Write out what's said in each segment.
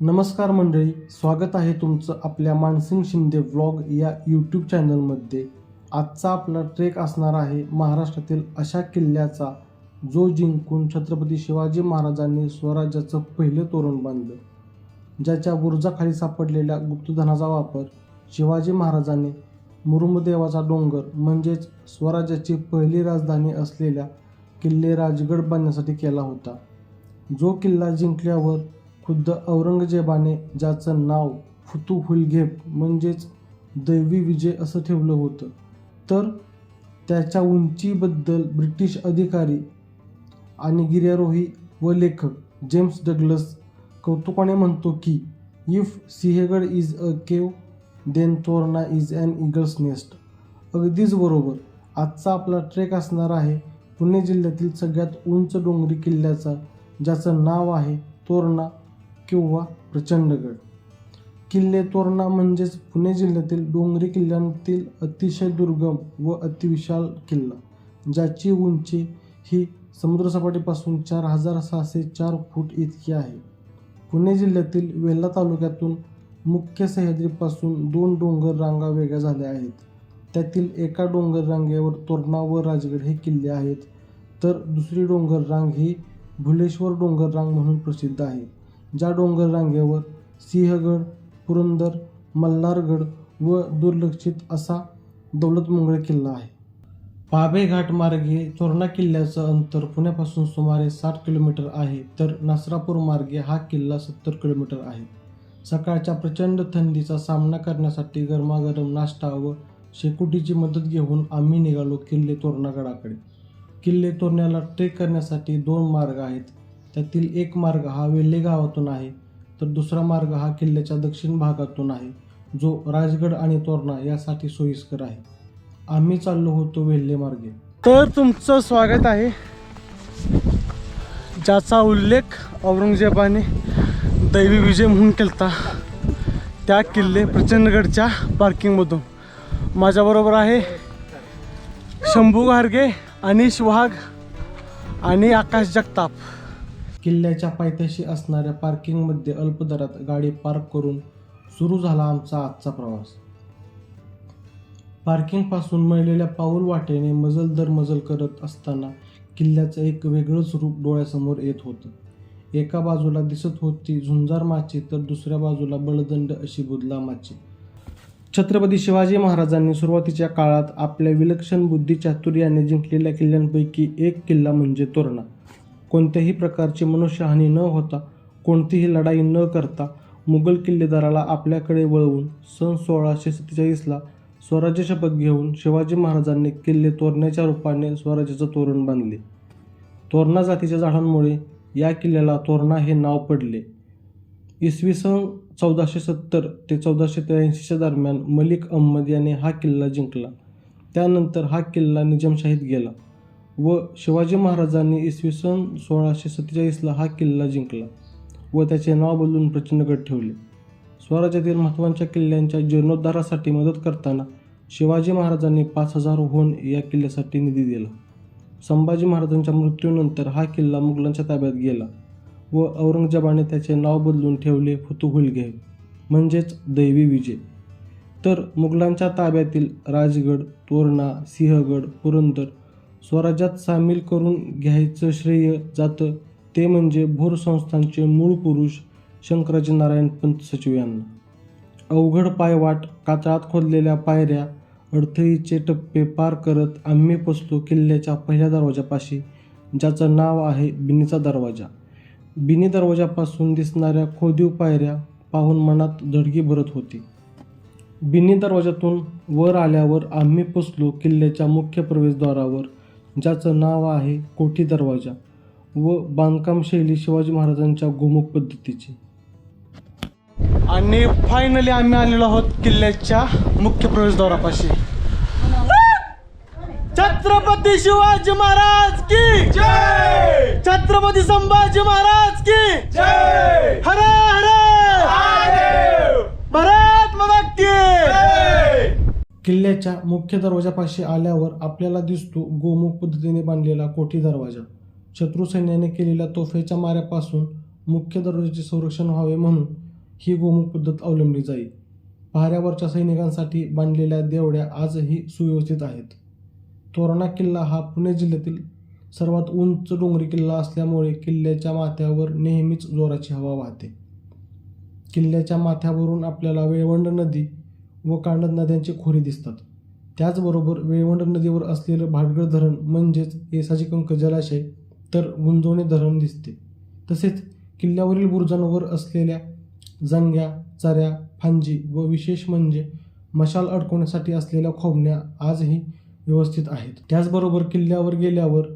नमस्कार मंडळी स्वागत आहे तुमचं आपल्या मानसिंग शिंदे व्लॉग या यूट्यूब चॅनलमध्ये आजचा आपला ट्रेक असणार आहे महाराष्ट्रातील अशा किल्ल्याचा जो जिंकून छत्रपती शिवाजी महाराजांनी स्वराज्याचं पहिलं तोरण बांधलं. ज्याच्या बुरुजाखाली सापडलेल्या गुप्तधनाचा वापर शिवाजी महाराजांनी मुरुमदेवाचा डोंगर म्हणजेच स्वराज्याची पहिली राजधानी असलेल्या किल्ले राजगड बांधण्यासाठी केला होता. जो किल्ला जिंकल्यावर खुद्द औरंगजेबाने ज्याचं नाव फुतू हुलघेब म्हणजेच दैवी विजय असं ठेवलं होतं. तर त्याच्या उंचीबद्दल ब्रिटिश अधिकारी आणि गिर्यारोही व लेखक जेम्स डग्लस कौतुकाने म्हणतो की if Sinhagad is a cave then Torna is an eagle's nest. अगदीच बरोबर. आजचा आपला ट्रेक असणार आहे पुणे जिल्ह्यातील सगळ्यात उंच डोंगरी किल्ल्याचा ज्याचं नाव आहे तोरणा किंवा प्रचंडगड किल्ले तोरणा म्हणजेच पुणे जिल्ह्यातील डोंगरी किल्ल्यांतील अतिशय दुर्गम व अतिविशाल किल्ला ज्याची उंची ही समुद्रसपाटीपासून चार हजार सहाशे चार फूट इतकी आहे. पुणे जिल्ह्यातील वेल्हा तालुक्यातून मुख्य सह्याद्रीपासून दोन डोंगर रांगा वेगळ्या झाल्या आहेत. त्यातील एका डोंगर रांगेवर तोरणा व राजगड हे किल्ले आहेत तर दुसरी डोंगर रांग ही भुलेश्वर डोंगर रांग म्हणून प्रसिद्ध आहे. ज्या डोंगर रांगेवर सिंहगड पुरंदर मल्हारगड व दुर्लक्षित असा दौलतमंगळ किल्ला आहे. पाबे घाट मार्गे तोरणा किल्ल्याचं अंतर पुण्यापासून सुमारे साठ किलोमीटर आहे तर नासरापूर मार्गे हा किल्ला सत्तर किलोमीटर आहे. सकाळच्या प्रचंड थंडीचा सामना करण्यासाठी गरमागरम नाश्ता व शेकोटीची मदत घेऊन आम्ही निघालो किल्ले तोरणागडाकडे किल्ले तोरण्याला ट्रेक करण्यासाठी दोन मार्ग आहेत. त्यातील एक मार्ग हा वेल्हे गावातून आहे तर दुसरा मार्ग हा किल्ल्याच्या दक्षिण भागातून आहे जो राजगड आणि तोरणा यासाठी सोयीस्कर आहे. आम्ही चाललो होतो वेल्हे मार्गे. तर तुमचं स्वागत आहे. ज्याचा उल्लेख औरंगजेबाने दैवी विजय म्हणून केलता त्या किल्ले प्रचंडगडच्या पार्किंगमधून माझ्याबरोबर आहे शंभू घारगे अनिश वाघ आणि आकाश जगताप. किल्ल्याच्या पायथ्याशी असणाऱ्या पार्किंगमध्ये अल्पदरात गाडी पार्क करून सुरू झाला आमचा आजचा प्रवास. पार्किंगपासून मिळलेल्या पाऊल वाटेने मजल दर मजल करत असताना किल्ल्याचं एक वेगळंच रूप डोळ्यासमोर येत होतं. एका बाजूला दिसत होती झुंजार माची तर दुसऱ्या बाजूला बळदंड अशी बुदला माची. छत्रपती शिवाजी महाराजांनी सुरुवातीच्या काळात आपल्या विलक्षण बुद्धी चातुर्याने जिंकलेल्या किल्ल्यांपैकी एक किल्ला म्हणजे तोरणा. कोणत्याही प्रकारची मनुष्यहानी न होता कोणतीही लढाई न करता मुघल किल्लेदाराला आपल्याकडे वळवून सन सोळाशे सत्तेचाळीसला स्वराज्य शपथ घेऊन शिवाजी महाराजांनी किल्ले तोरण्याच्या रूपाने स्वराज्याचं तोरण बांधले. तोरणा जातीच्या झाडांमुळे या किल्ल्याला तोरणा हे नाव पडले. इसवी सन चौदाशे सत्तर ते चौदाशे त्र्याऐंशीच्या दरम्यान मलिक अहमद याने हा किल्ला जिंकला. त्यानंतर हा किल्ला निजामशाहीत गेला. व शिवाजी महाराजांनी इसवी सन सोळाशे सत्तेचाळीसला हा किल्ला जिंकला व त्याचे नाव बदलून प्रचंडगड ठेवले. स्वराज्यातील महत्त्वाच्या किल्ल्यांच्या जीर्णोद्धारासाठी मदत करताना शिवाजी महाराजांनी पाच हजार होऊन या किल्ल्यासाठी निधी दिला. संभाजी महाराजांच्या मृत्यूनंतर हा किल्ला मुघलांच्या ताब्यात गेला व औरंगजेबाने त्याचे नाव बदलून ठेवले फुतुहुलघे म्हणजेच दैवी विजय. तर मुघलांच्या ताब्यातील राजगड तोरणा सिंहगड पुरंदर स्वराज्यात सामील करून घ्यायचं श्रेय जातं. ते म्हणजे भोर संस्थांचे मूळ पुरुष शंकराजी नारायण पंत सचिव यांना अवघड पायवाट कातळात खोदलेल्या पायऱ्या अडथळीचे टप्पे पार करत आम्ही पोचलो किल्ल्याच्या पहिल्या दरवाजापाशी ज्याचं नाव आहे बिनीचा दरवाजा. बिनी दरवाजापासून दिसणाऱ्या खोदीव पायऱ्या पाहून मनात धडकी भरत होती. बिनी दरवाजातून वर आल्यावर आम्ही पोचलो किल्ल्याच्या मुख्य प्रवेशद्वारावर. ज्याचं नाव आहे कोठी दरवाजा व बांधकाम शैली शिवाजी महाराजांच्या गोमुख पद्धतीची. आणि फायनली आम्ही आलेलो आहोत किल्ल्याच्या मुख्य प्रवेशद्वारापाशी. छत्रपती शिवाजी महाराज की जय! छत्रपती संभाजी महाराज की जय! हर हर! महादेव! भारत माता की किल्ल्याच्या मुख्य दरवाजापाशी आल्यावर आपल्याला दिसतो गोमुख पद्धतीने बांधलेला कोठी दरवाजा. शत्रू सैन्याने केलेल्या तोफेच्या माऱ्यापासून मुख्य दरवाजाचे संरक्षण व्हावे म्हणून ही गोमुख पद्धत अवलंबली जाईल. पहाऱ्यावरच्या सैनिकांसाठी बांधलेल्या देवड्या आजही सुव्यवस्थित आहेत. तोरणा किल्ला हा पुणे जिल्ह्यातील सर्वात उंच डोंगरी किल्ला असल्यामुळे किल्ल्याच्या माथ्यावर नेहमीच जोराची हवा वाहते. किल्ल्याच्या माथ्यावरून आपल्याला वेळवंड नदी व कांडद नद्यांची खोरी दिसतात. त्याचबरोबर वेळवंड नदीवर असलेलं भाटगड धरण म्हणजेच येसाची कंक जलाशय तर गुंजवणे धरण दिसते. तसेच किल्ल्यावरील बुरुजांवर असलेल्या जंग्या चऱ्या फांजी व विशेष म्हणजे मशाल अडकवण्यासाठी असलेल्या खोबण्या आजही व्यवस्थित आहेत. त्याचबरोबर किल्ल्यावर गेल्यावर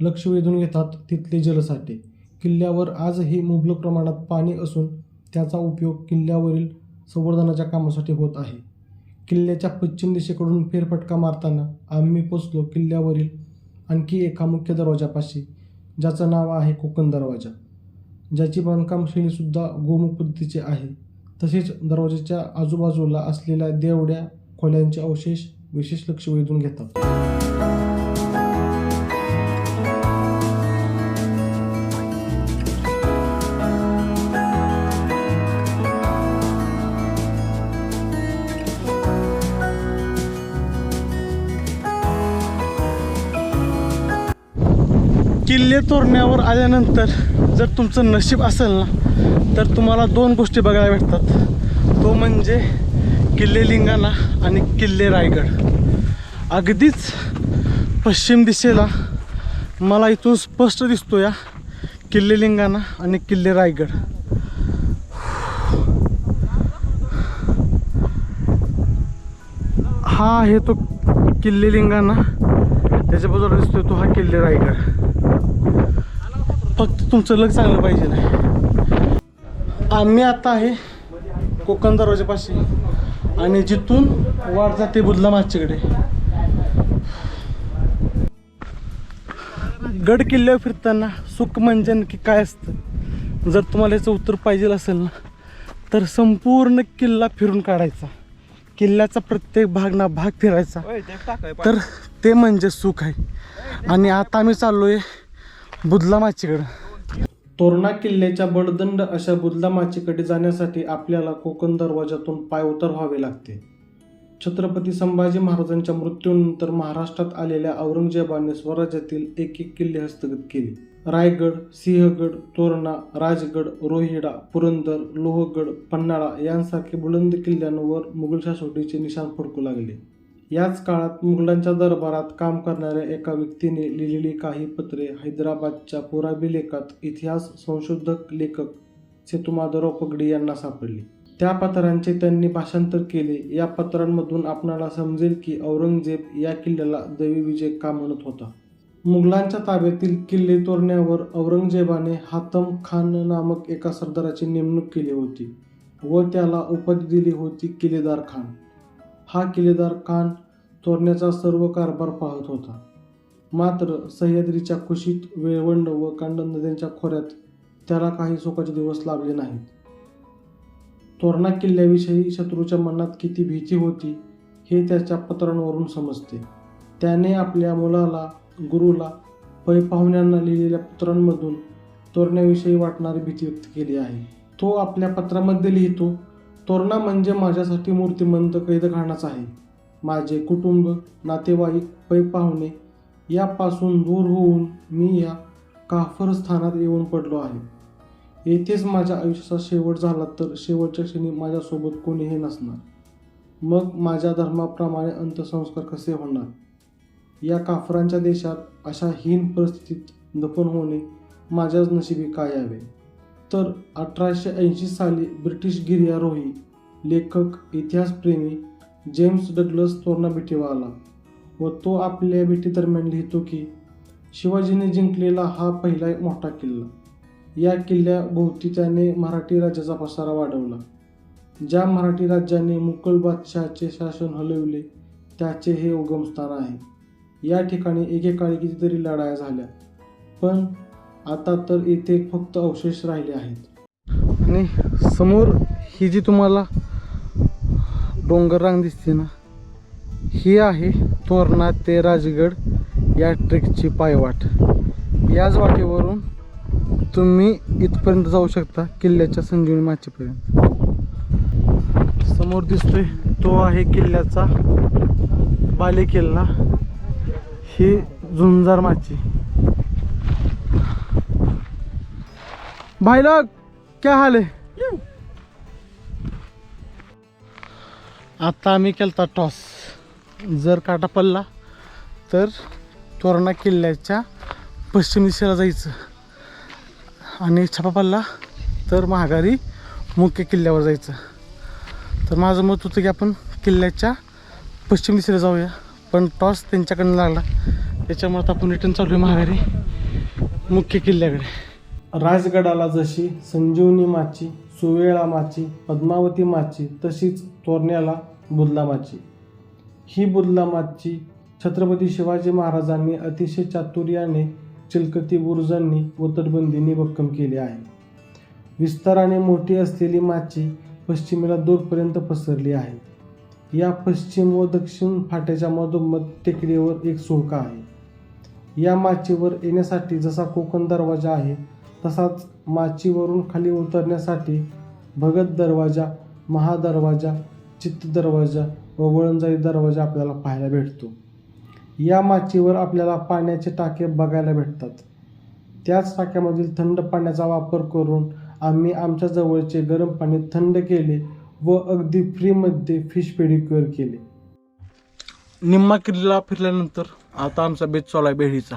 लक्ष वेधून घेतात तिथले जलसाठे. किल्ल्यावर आजही मुबलक प्रमाणात पाणी असून त्याचा उपयोग किल्ल्यावरील संवर्धनाच्या कामासाठी होत आहे. किल्ल्याच्या पश्चिम दिशेकडून फेरफटका मारताना आम्ही पोचलो किल्ल्यावरील आणखी एका मुख्य दरवाजापाशी ज्याचं नाव आहे कोकण दरवाजा. ज्याची बांधकाम शैलीसुद्धा गोमुख पद्धतीची आहे. तसेच दरवाजाच्या आजूबाजूला असलेल्या देवड्या खोल्यांचे अवशेष विशेष लक्ष वेधून घेतात. किल्ले तोरण्यावर आल्यानंतर जर तुमचं नशीब असेल ना तर तुम्हाला दोन गोष्टी बघायला भेटतात. तो म्हणजे किल्ले लिंगाणा आणि किल्ले रायगड. अगदीच पश्चिम दिशेला मला इथून स्पष्ट दिसतो या किल्ले लिंगाणा आणि किल्ले रायगड. हा आहे तो किल्ले लिंगाणा. त्याच्या बाजूला दिसतोय तो हा किल्ले रायगड. फक्त तुमचं लग चांगलं पाहिजे नाही आम्ही आता आहे कोकण दरवाजापाशी. आणि जिथून वाट जाते बुधला माचीकडे गड किल्ल्यावर फिरताना सुख म्हणजे नक्की काय असतं? जर तुम्हाला याचं उत्तर पाहिजे असेल ना तर संपूर्ण किल्ला फिरून काढायचा. किल्ल्याचा प्रत्येक भाग ना भाग फिरायचा. तर ते म्हणजे सुख आहे. आणि आता आम्ही चाललोय बुधला माचीकडं. तोरणा किल्ल्याच्या बडदंड अशा बुधला माचीकडे जाण्यासाठी आपल्याला कोकण दरवाजातून पायउतार व्हावे लागते. छत्रपती संभाजी महाराजांच्या मृत्यूनंतर महाराष्ट्रात आलेल्या औरंगजेबाने स्वराज्यातील एक एक किल्ले हस्तगत केले. रायगड सिंहगड तोरणा राजगड रोहिडा पुरंदर लोहगड पन्हाळा यांसारखे बुलंद किल्ल्यांवर मुघल शासोटीचे निशाण फडकू लागले. याच काळात मुघलांच्या दरबारात काम करणाऱ्या एका व्यक्तीने लिहिलेली काही पत्रे हैदराबादच्या पुराबी लेखात इतिहास संशोधक लेखक सेतुमाधवराव पगडी यांना सापडली. त्या पत्रांचे त्यांनी भाषांतर केले. या पत्रांमधून आपणाला समजेल की औरंगजेब या किल्ल्याला दैवी विजय का म्हणत होता? मुघलांच्या ताब्यातील किल्ले तोरण्यावर औरंगजेबाने हातम खान नामक एका सरदाराची नेमणूक केली होती व त्याला उपाधी दिली होती किल्लेदार खान. हा किल्लेदार खान तोरण्याचा सर्व कारभार पाहत होता. मात्र सह्याद्रीच्या कुशीत वेळवंड व कांड नद्यांच्या खोऱ्यात त्याला काही सुखाचे दिवस लाभले नाहीत. तोरणा किल्ल्याविषयी शत्रूच्या मनात किती भीती होती हे त्याच्या पत्रांवरून समजते. त्याने आपल्या मुलाला गुरुला पै पाहुण्यांना लिहिलेल्या पत्रांमधून तोरण्याविषयी वाटणारी भीती व्यक्त केली आहे. तो आपल्या पत्रामध्ये लिहितो तोरणा म्हणजे माझ्यासाठी मूर्तिमंत कैदखानाच आहे. माझे कुटुंब नातेवाईक पै पाहुणे यापासून दूर होऊन मी या काफर स्थानात येऊन पडलो आहे. येथेच माझ्या आयुष्याचा शेवट झाला तर शेवटच्या क्षणी माझ्यासोबत कोणीही नसणार. मग माझ्या धर्माप्रमाणे अंत्यसंस्कार कसे होणार? या काफरांच्या देशात अशा हीन परिस्थितीत दफन होणे माझ्याच नशिबी काय यावे तर अठराशे ऐंशी साली ब्रिटिश गिर्यारोही लेखक इतिहासप्रेमी जेम्स डग्लस तोरणा भेटीवर आला व तो आपल्या भेटीदरम्यान लिहितो की शिवाजीने जिंकलेला हा पहिला मोठा किल्ला. या किल्ल्याभोवती त्याने मराठी राज्याचा पसारा वाढवला. ज्या मराठी राज्याने मुघल बादशहाचे शासन हलविले त्याचे हे उगमस्थान आहे. या ठिकाणी एकेकाळी कितीतरी लढाया झाल्या. पण आता तर येथे फक्त अवशेष राहिले आहेत. आणि समोर ही जी तुम्हाला डोंगर रांग दिसते ना ही आहे तोरणा ते राजगड या ट्रेकची पायवाट. याच वाटेवरून तुम्ही इथपर्यंत जाऊ शकता किल्ल्याच्या संजीवनी माचीपर्यंत. समोर दिसतोय तो आहे किल्ल्याचा बाले किल्ला ही झुंजार माची. भाई लोग क्या हाल है? आता आम्ही केलता टॉस जर काटा पडला तर तोरणा किल्ल्याच्या पश्चिम दिशेला जायचं. आणि छापा पडला तर महागारी मुख्य किल्ल्यावर जायचं. तर माझं मत होतं की आपण किल्ल्याच्या पश्चिम दिशेला जाऊया. पण टॉस त्यांच्याकडनं लागला. त्याच्यामुळे आपण रिटर्न चालू आहे महागारी मुख्य किल्ल्याकडे. राजगडाला जशी संजीवनी माची सुवेळा माची पद्मावती माची तशीच तोरण्याला बुदला माची. ही बुदला माची छत्रपती शिवाजी महाराजांनी अतिशय चातुर्याने चिलकती बुरुजांनी व तटबंदीने भक्कम केली आहे. विस्ताराने मोठी असलेली माची पश्चिमेला दूरपर्यंत पसरली आहे. या पश्चिम व दक्षिण फाट्याच्या मधोमध टेकडीवर एक सुळका आहे. या माचीवर येण्यासाठी जसा कोकण दरवाजा आहे तसाच माचीवरून खाली उतरण्यासाठी भगत दरवाजा महादरवाजा चित्त दरवाजा व वळणजाई दरवाजा आपल्याला पाहायला भेटतो. या माचीवर आपल्याला पाण्याचे टाके बघायला भेटतात. त्याच टाक्यामधील थंड पाण्याचा वापर करून आम्ही आमच्या जवळचे गरम पाणी थंड केले व अगदी फ्रीमध्ये फिश पेडिक्युअर केले. निम्मा किल्ला फिरल्यानंतर आता आमचा बेत चालू आहे बेडीचा.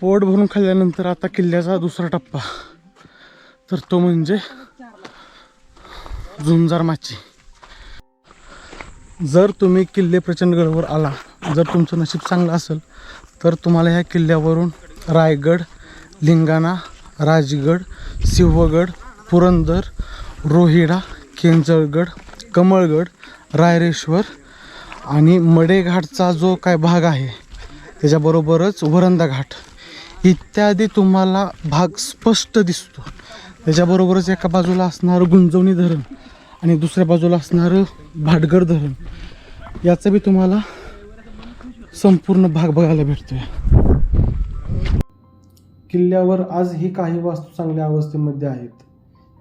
पोट भरून खाल्ल्यानंतर आता किल्ल्याचा दुसरा टप्पा. तर तो म्हणजे झुंजार माची. जर तुम्ही किल्ले प्रचंडगडवर आला जर तुमचं नशीब चांगलं असेल तर तुम्हाला ह्या किल्ल्यावरून रायगड लिंगाणा राजगड सिंहगड पुरंदर रोहिडा केंजळगड कमळगड रायरेश्वर आणि मडेघाटचा जो काय भाग आहे त्याच्याबरोबरच वरंदा घाट. इत्यादी तुम्हाला भाग स्पष्ट दिसतो. त्याच्याबरोबरच एका बाजूला असणारं गुंजवणी धरण आणि दुसऱ्या बाजूला असणारं भाटगड धरण. याचा बी तुम्हाला संपूर्ण भाग बघायला भेटतोय. किल्ल्यावर आजही काही वास्तू चांगल्या अवस्थेमध्ये आहेत.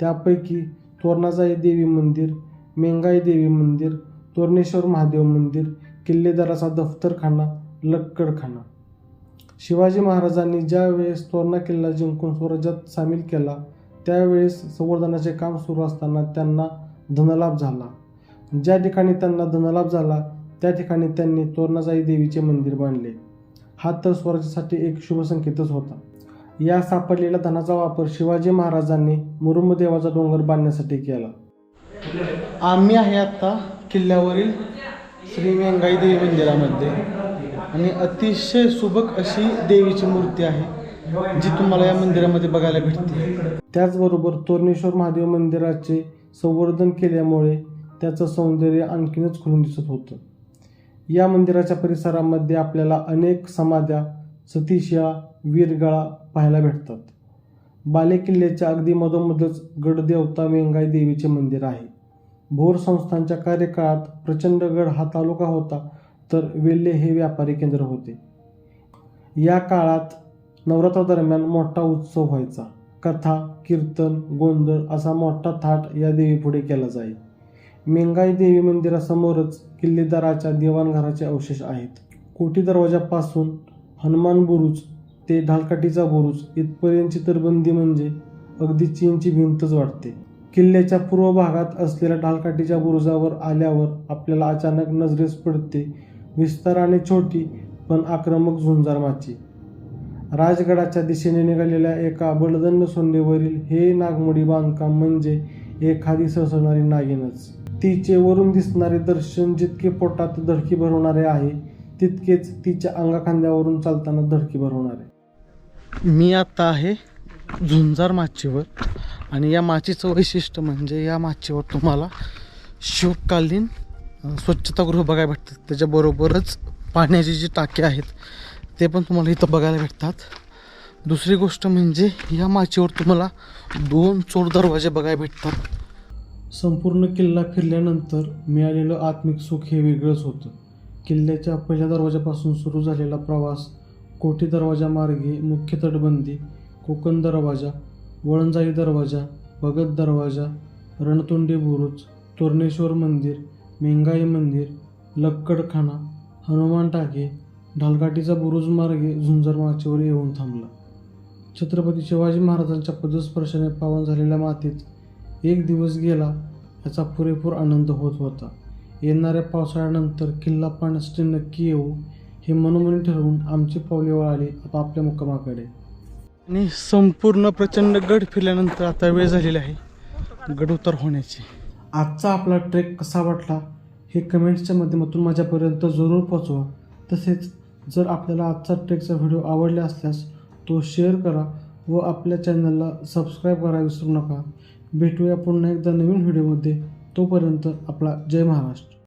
त्यापैकी तोरणाजाई देवी मंदिर मेंगाई देवी मंदिर तोरणेश्वर महादेव मंदिर किल्लेदाराचा दफ्तरखाना लक्कडखाना. शिवाजी महाराजांनी ज्या वेळेस तोरणा किल्ला जिंकून स्वराज्यात सामील केला त्यावेळेस संवर्धनाचे काम सुरू असताना त्यांना धनलाभ झाला. ज्या ठिकाणी त्यांना धनलाभ झाला त्या ठिकाणी त्यांनी तोरणाजाई देवीचे मंदिर बांधले. हा तर स्वराज्यासाठी एक शुभ संकेतच होता. या सापडलेल्या धनाचा वापर शिवाजी महाराजांनी मुरुमदेवाचा डोंगर बांधण्यासाठी केला. आम्ही आहे आत्ता किल्ल्यावरील श्री वेंगाई देवी मंदिरामध्ये. आणि अतिशय सुबक अशी देवीची मूर्ती आहे जी तुम्हाला या मंदिरामध्ये बघायला भेटते. त्याचबरोबर तोरणेश्वर महादेव मंदिराचे संवर्धन केल्यामुळे त्याचं सौंदर्य आणखीनच खुलून दिसत होतं. या मंदिराच्या परिसरामध्ये आपल्याला अनेक समाध्या सतीशिळा वीरगळा पाहायला भेटतात. बालेकिल्ल्याच्या अगदी मधोमधच गडदेवता वेंगाई देवीचे मंदिर आहे. भोर संस्थांच्या कार्यकाळात प्रचंडगड हा तालुका होता. तर वेल्हे हे व्यापारी केंद्र होते. या काळात नवरात्रादरम्यान मोठा उत्सव व्हायचा. कथा कीर्तन गोंधळ असा मोठा थाट या देवीपुढे केला जाई. मेंगाई देवी मंदिरासमोरच किल्लेदाराच्या दिवाणघराचे अवशेष आहेत. कोटी दरवाजापासून हनुमान बुरुज ते ढालकाठीचा बुरुज इथपर्यंतची तरबंदी म्हणजे अगदी चीनची भिंतच वाटते किल्ल्याच्या पूर्व भागात असलेल्या ढालकाठीच्या बुरुजावर आल्यावर आपल्याला अचानक नजरेस पडते विस्ताराने छोटी पण आक्रमक झुंजार माची. राजगडाच्या दिशेने निघालेल्या एका बलदंड सोंडेवरील हे नागमोडी बांधकाम म्हणजे एखादी ससणारी नागिनच. तिचे वरून दिसणारे दर्शन जितके पोटात धडकी भरवणारे आहे तितकेच तिच्या अंगाखांद्यावरून चालताना धडकी भरवणारे. मी आता आहे झुंजार माचीवर आणि या माचीचं वैशिष्ट्य म्हणजे या माचीवर तुम्हाला शिवकालीन स्वच्छतागृह बघायला भेटतात. त्याच्याबरोबरच पाण्याची जी टाके आहेत ते पण तुम्हाला इथं बघायला भेटतात. दुसरी गोष्ट म्हणजे या माचीवर तुम्हाला दोन चोर दरवाजे बघायला भेटतात. संपूर्ण किल्ला फिरल्यानंतर मिळालेलं आत्मिक सुख हे वेगळंच होतं. किल्ल्याच्या पहिल्या दरवाजापासून सुरू झालेला प्रवास कोठी दरवाजा मार्गे मुख्य तटबंदी कोकण दरवाजा वळणजाई दरवाजा भगत दरवाजा रणतुंडी बुरुज तोरणेश्वर मंदिर मेंगाई मंदिर लक्कडखाना हनुमान टाके ढालघाटीचा बुरुज मार्गे झुंजार माचेवर येऊन थांबला. छत्रपती शिवाजी महाराजांच्या पदस्पर्शाने पावन झालेल्या मातीत एक दिवस गेला याचा पुरेपूर आनंद होत होता. येणाऱ्या पावसाळ्यानंतर किल्ला पाण्यासाठी नक्की येऊ हे मनोमनी ठरवून आमची पावले वळाली आपापल्या मुक्कामाकडे. आणि संपूर्ण प्रचंड गड फिरल्यानंतर आता वेळ झालेली आहे गड उतार होण्याची. आजचा आपला ट्रेक कसा वाटला हे कमेंट्सच्या माध्यमातून माझ्यापर्यंत जरूर पोचवा. तसेच जर आपल्याला आजचा ट्रेकचा व्हिडिओ आवडला असल्यास तो शेअर करा व आपल्या चॅनलला सबस्क्राईब करा विसरू नका. भेटूया पुन्हा एकदा नवीन व्हिडिओमध्ये. तोपर्यंत आपला जय महाराष्ट्र.